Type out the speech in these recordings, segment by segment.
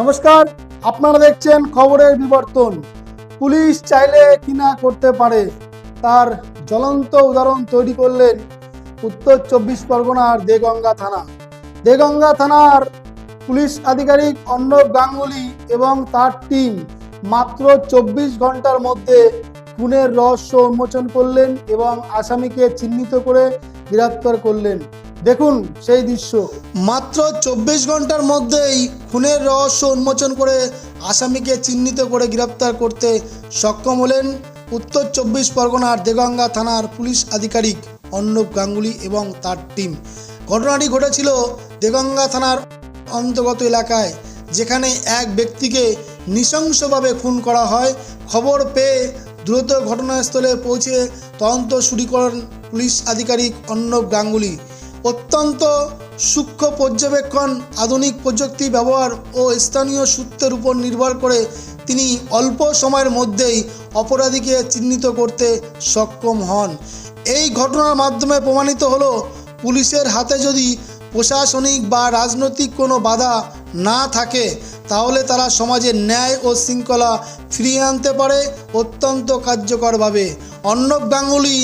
নমস্কার, আপনারা দেখছেন খবরের বিবর্তন। পুলিশ চাইলে কিনা করতে পারে? তার জ্বলন্ত উদাহরণ তৈরি করলেন উত্তর চব্বিশ পরগনার দেগঙ্গা থানা। দেগঙ্গা থানার পুলিশ আধিকারিক অর্ণব গাঙ্গুলি এবং তার টিম মাত্র চব্বিশ ঘণ্টার মধ্যে খুনের রহস্য উন্মোচন করলেন এবং আসামিকে চিহ্নিত করে গ্রেপ্তার করলেন। দেখুন সেই দৃশ্য। মাত্র চব্বিশ ঘণ্টার মধ্যেই খুনের রহস্য উন্মোচন করে আসামিকে চিহ্নিত করে গ্রেপ্তার করতে সক্ষম হলেন উত্তর চব্বিশ পরগনার দেগঙ্গা থানার পুলিশ আধিকারিক অর্ণব গাঙ্গুলি এবং তার টিম। ঘটনাটি ঘটেছিল দেগঙ্গা থানার অন্তর্গত এলাকায়, যেখানে এক ব্যক্তিকে নৃশংসভাবে খুন করা হয়। খবর পেয়ে দ্রুত ঘটনাস্থলে পৌঁছে তদন্ত শুরু করেন পুলিশ আধিকারিক অর্ণব গাঙ্গুলি। অত্যন্ত সূক্ষ্ম পর্যবেক্ষণ, আধুনিক প্রযুক্তি ব্যবহার ও স্থানীয় সূত্রের উপর নির্ভর করে তিনি অল্প সময়ের মধ্যেই অপরাধীকে চিহ্নিত করতে সক্ষম হন। এই ঘটনার মাধ্যমে প্রমাণিত হলো, পুলিশের হাতে যদি প্রশাসনিক বা রাজনৈতিক কোনো বাধা না থাকে, তাহলে তারা সমাজের ন্যায় ও শৃঙ্খলা ফিরিয়ে আনতে পারে অত্যন্ত কার্যকরভাবে। অর্ণব গাঙ্গুলি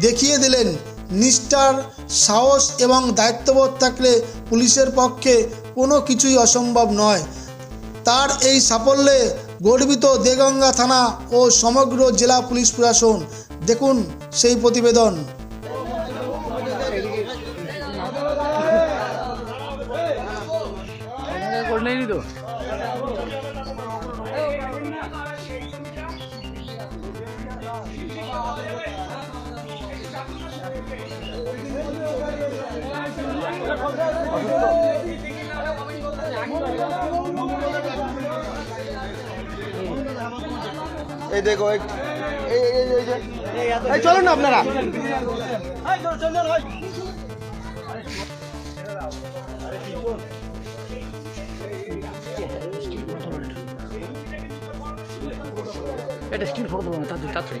দেখিয়ে দিলেন নিষ্ঠার, সাহস এবং দায়িত্ববোধ থাকলে পুলিশের পক্ষে কোনো কিছুই অসম্ভব নয়। তার এই সাফল্যে গর্বিত দেগঙ্গা থানা ও সমগ্র জেলা পুলিশ প্রশাসন। দেখুন সেই প্রতিবেদন। তো। এই দেখো এই এই চলুন না আপনারা। এটা স্টিল ফটো তাড়াতাড়ি তাড়াতাড়ি।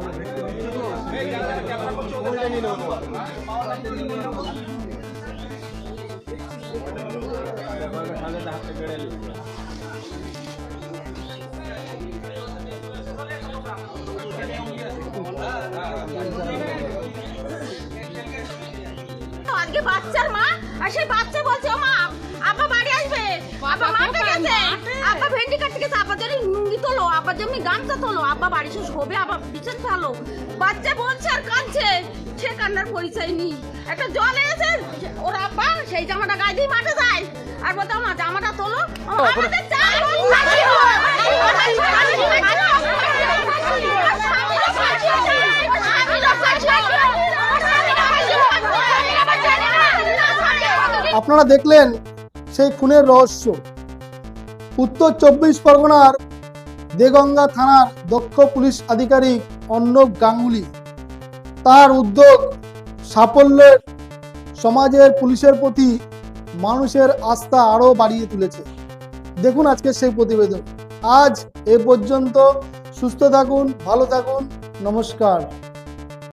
আজকে বাচ্চার মা আর সেই বাচ্চা বলছে ও মা যদি লুঙ্গি তোলো আপা যেমনি গামছা তোলো আপা বাড়ি শেষ হবে আবার বিছান ফেলো। বাচ্চা বলছে আর কাঁদছে সে কান্নার পরিচয় নেই। একটা জল এসে ওর আব্বা সেই জামাটা গায়ে দিয়ে মাঠে যায়। আর বলতো মা জামাটা তোলো আমাদের চাই আপনারা দেখলেন সেই খুনের রহস্য। উত্তর চব্বিশ পরগনার দেগঙ্গা থানার দক্ষ পুলিশ আধিকারিক অর্ণব গাঙ্গুলি। তার উদ্যোগ সাফল্যের সমাজের পুলিশের প্রতি মানুষের আস্থা আরও বাড়িয়ে তুলেছে। দেখুন আজকে সেই প্রতিবেদন। আজ এ পর্যন্ত সুস্থ থাকুন, ভালো থাকুন, নমস্কার।